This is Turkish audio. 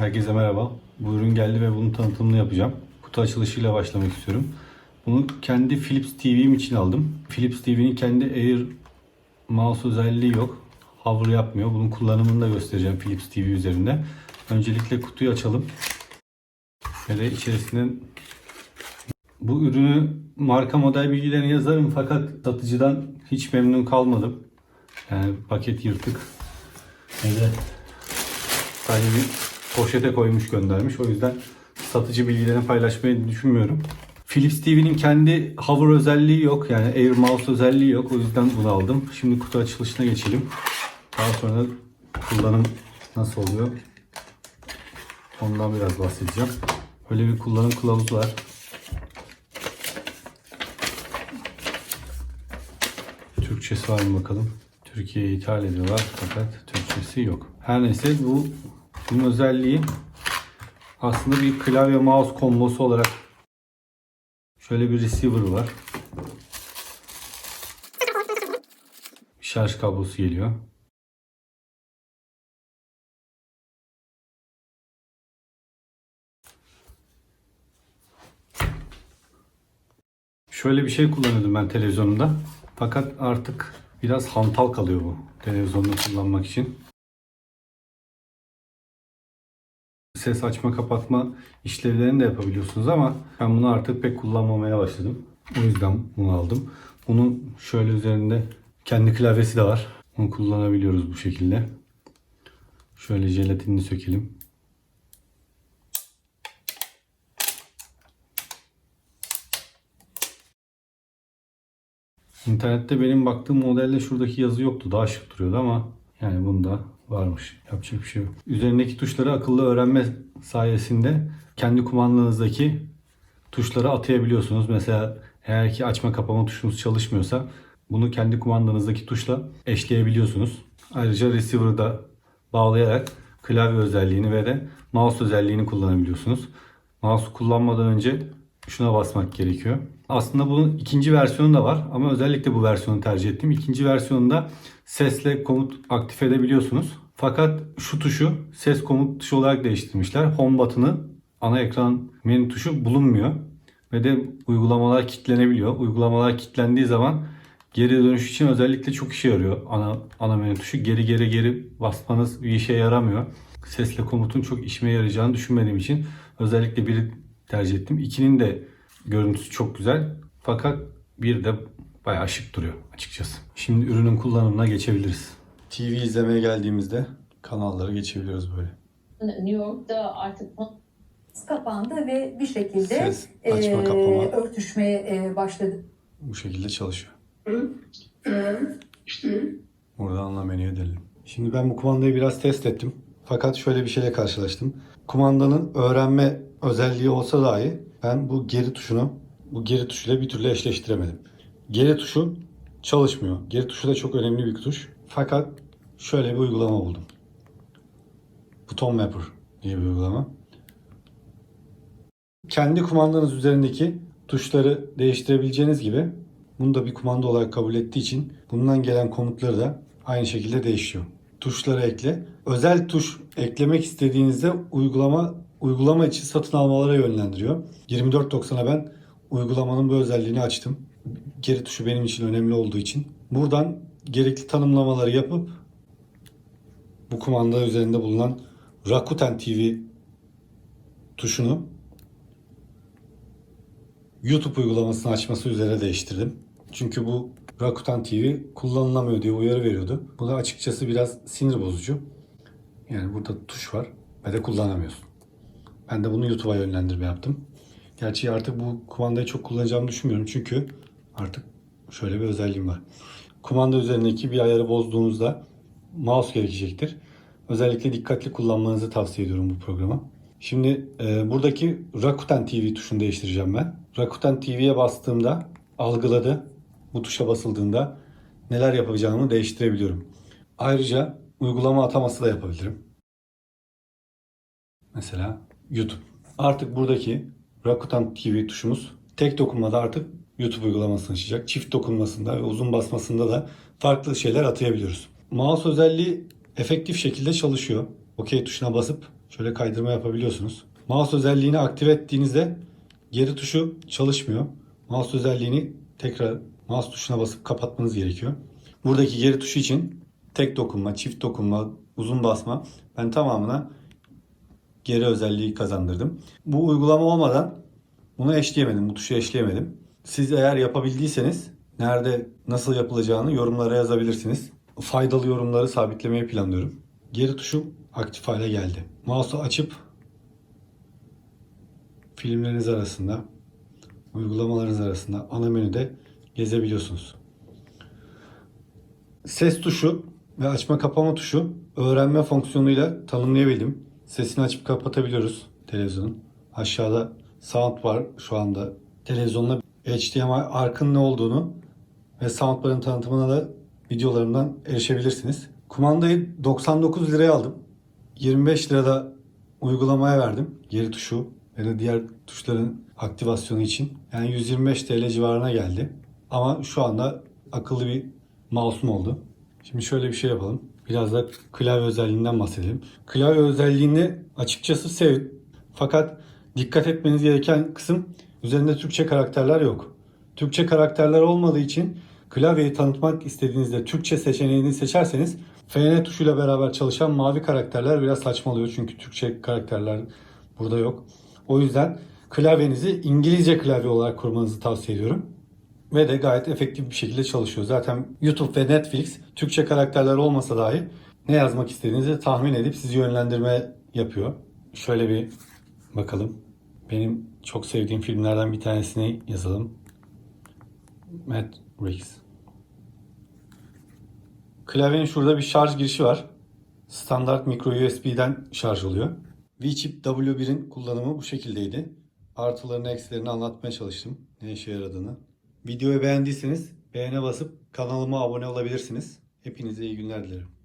Herkese merhaba. Bu ürün geldi ve bunun tanıtımını yapacağım. Kutu açılışıyla başlamak istiyorum. Bunu kendi Philips TV'm için aldım. Philips TV'nin kendi Air mouse özelliği yok. Hover yapmıyor. Bunun kullanımını da göstereceğim Philips TV üzerinde. Öncelikle kutuyu açalım. Şöyle içerisinden bu ürünü marka model bilgilerini yazarım fakat satıcıdan hiç memnun kalmadım. Yani paket yırtık. De sadece bir poşete koymuş göndermiş. O yüzden satıcı bilgilerini paylaşmayı düşünmüyorum. Philips TV'nin kendi hover özelliği yok. Yani Air Mouse özelliği yok. O yüzden bunu aldım. Şimdi kutu açılışına geçelim. Daha sonra kullanım nasıl oluyor? Ondan biraz bahsedeceğim. Böyle bir kullanım kılavuzu var. Türkçesi var mı bakalım. Türkiye'ye ithal ediyorlar fakat Türkçesi yok. Her neyse bu bunun özelliği aslında bir klavye mouse kombosu olarak şöyle bir receiver var. Şarj kablosu geliyor. Şöyle bir şey kullanıyordum ben televizyonumda. Fakat artık biraz hantal kalıyor bu televizyonda kullanmak için. Ses açma kapatma işlevlerini de yapabiliyorsunuz ama ben bunu artık pek kullanmamaya başladım. O yüzden bunu aldım. Bunun şöyle üzerinde kendi klavyesi de var. Bunu kullanabiliyoruz bu şekilde. Şöyle jelatinini sökelim. İnternette benim baktığım modelde şuradaki yazı yoktu. Daha şık duruyordu ama yani bunda varmış. Yapacak bir şey yok. Üzerindeki tuşları akıllı öğrenme sayesinde kendi kumandanızdaki tuşları atayabiliyorsunuz. Mesela eğer ki açma kapama tuşunuz çalışmıyorsa bunu kendi kumandanızdaki tuşla eşleyebiliyorsunuz. Ayrıca receiver'ı da bağlayarak klavye özelliğini ve de mouse özelliğini kullanabiliyorsunuz. Mouse kullanmadan önce şuna basmak gerekiyor. Aslında bunun ikinci versiyonu da var ama özellikle bu versiyonu tercih ettim. İkinci versiyonunda sesle komut aktif edebiliyorsunuz. Fakat şu tuşu ses komut tuşu olarak değiştirmişler. Home button'ı ana ekran menü tuşu bulunmuyor. Ve de uygulamalar kilitlenebiliyor. Uygulamalar kilitlendiği zaman geri dönüş için özellikle çok işe yarıyor ana, ana menü tuşu. Geri geri geri basmanız bir işe yaramıyor. Sesle komutun çok işime yarayacağını düşünmediğim için özellikle biri tercih ettim. İkinin de görüntüsü çok güzel. Fakat bir de bayağı şık duruyor açıkçası. Şimdi ürünün kullanımına geçebiliriz. TV izlemeye geldiğimizde kanalları geçebiliyoruz böyle. New York'ta artık kapandı ve bir şekilde Ses, açma, eee, kapama. örtüşmeye eee, başladı. Bu şekilde çalışıyor. Ee, işte Buradan ana menüye dönelim. Şimdi ben bu kumandayı biraz test ettim. Fakat şöyle bir şeyle karşılaştım. Kumandanın öğrenme özelliği olsa dahi ben bu geri tuşunu bu geri tuşuyla bir türlü eşleştiremedim. Geri tuşu çalışmıyor. Geri tuşu da çok önemli bir tuş. Fakat şöyle bir uygulama buldum. Buton Mapper diye bir uygulama. Kendi kumandanız üzerindeki tuşları değiştirebileceğiniz gibi bunu da bir kumanda olarak kabul ettiği için bundan gelen komutları da aynı şekilde değişiyor. Tuşları ekle. Özel tuş eklemek istediğinizde uygulama uygulama için satın almalara yönlendiriyor. 24.90'a ben uygulamanın bu özelliğini açtım. Geri tuşu benim için önemli olduğu için. Buradan gerekli tanımlamaları yapıp bu kumanda üzerinde bulunan Rakuten TV tuşunu YouTube uygulamasını açması üzere değiştirdim. Çünkü bu Rakuten TV kullanılamıyor diye uyarı veriyordu. Bu da açıkçası biraz sinir bozucu. Yani burada tuş var ve de kullanamıyorsun. Ben de bunu YouTube'a yönlendirme yaptım. Gerçi artık bu kumandayı çok kullanacağımı düşünmüyorum. Çünkü artık şöyle bir özelliğim var. Kumanda üzerindeki bir ayarı bozduğunuzda mouse gerekecektir. Özellikle dikkatli kullanmanızı tavsiye ediyorum bu programa. Şimdi e, buradaki Rakuten TV tuşunu değiştireceğim ben. Rakuten TV'ye bastığımda algıladı. Bu tuşa basıldığında neler yapacağımı değiştirebiliyorum. Ayrıca uygulama ataması da yapabilirim. Mesela YouTube. Artık buradaki Rakuten TV tuşumuz tek dokunmada artık YouTube uygulamasını açacak. Çift dokunmasında ve uzun basmasında da farklı şeyler atayabiliyoruz. Mouse özelliği efektif şekilde çalışıyor. OK tuşuna basıp şöyle kaydırma yapabiliyorsunuz. Mouse özelliğini aktive ettiğinizde geri tuşu çalışmıyor. Mouse özelliğini tekrar mouse tuşuna basıp kapatmanız gerekiyor. Buradaki geri tuşu için tek dokunma, çift dokunma, uzun basma ben tamamına geri özelliği kazandırdım. Bu uygulama olmadan bunu eşleyemedim, bu tuşu eşleyemedim. Siz eğer yapabildiyseniz nerede nasıl yapılacağını yorumlara yazabilirsiniz. Faydalı yorumları sabitlemeyi planlıyorum. Geri tuşum aktif hale geldi. Mouse'u açıp filmleriniz arasında, uygulamalarınız arasında ana menüde gezebiliyorsunuz. Ses tuşu ve açma kapama tuşu öğrenme fonksiyonuyla tanımlayabildim. Sesini açıp kapatabiliyoruz televizyonun. Aşağıda sound var şu anda. Televizyonda HDMI arkın ne olduğunu ve soundbar'ın tanıtımına da videolarımdan erişebilirsiniz. Kumandayı 99 liraya aldım. 25 lirada uygulamaya verdim. Geri tuşu ve de diğer tuşların aktivasyonu için. Yani 125 TL civarına geldi. Ama şu anda akıllı bir mouse'um oldu. Şimdi şöyle bir şey yapalım. Biraz da klavye özelliğinden bahsedelim. Klavye özelliğini açıkçası sevdim. Fakat dikkat etmeniz gereken kısım üzerinde Türkçe karakterler yok. Türkçe karakterler olmadığı için klavyeyi tanıtmak istediğinizde Türkçe seçeneğini seçerseniz FN tuşuyla beraber çalışan mavi karakterler biraz saçmalıyor. Çünkü Türkçe karakterler burada yok. O yüzden klavyenizi İngilizce klavye olarak kurmanızı tavsiye ediyorum. Ve de gayet efektif bir şekilde çalışıyor. Zaten YouTube ve Netflix Türkçe karakterler olmasa dahi ne yazmak istediğinizi tahmin edip sizi yönlendirme yapıyor. Şöyle bir bakalım. Benim çok sevdiğim filmlerden bir tanesini yazalım. Matrix. Klavyenin şurada bir şarj girişi var. Standart micro USB'den şarj oluyor. V-Chip W1'in kullanımı bu şekildeydi. Artılarını eksilerini anlatmaya çalıştım. Ne işe yaradığını. Videoyu beğendiyseniz beğene basıp kanalıma abone olabilirsiniz. Hepinize iyi günler dilerim.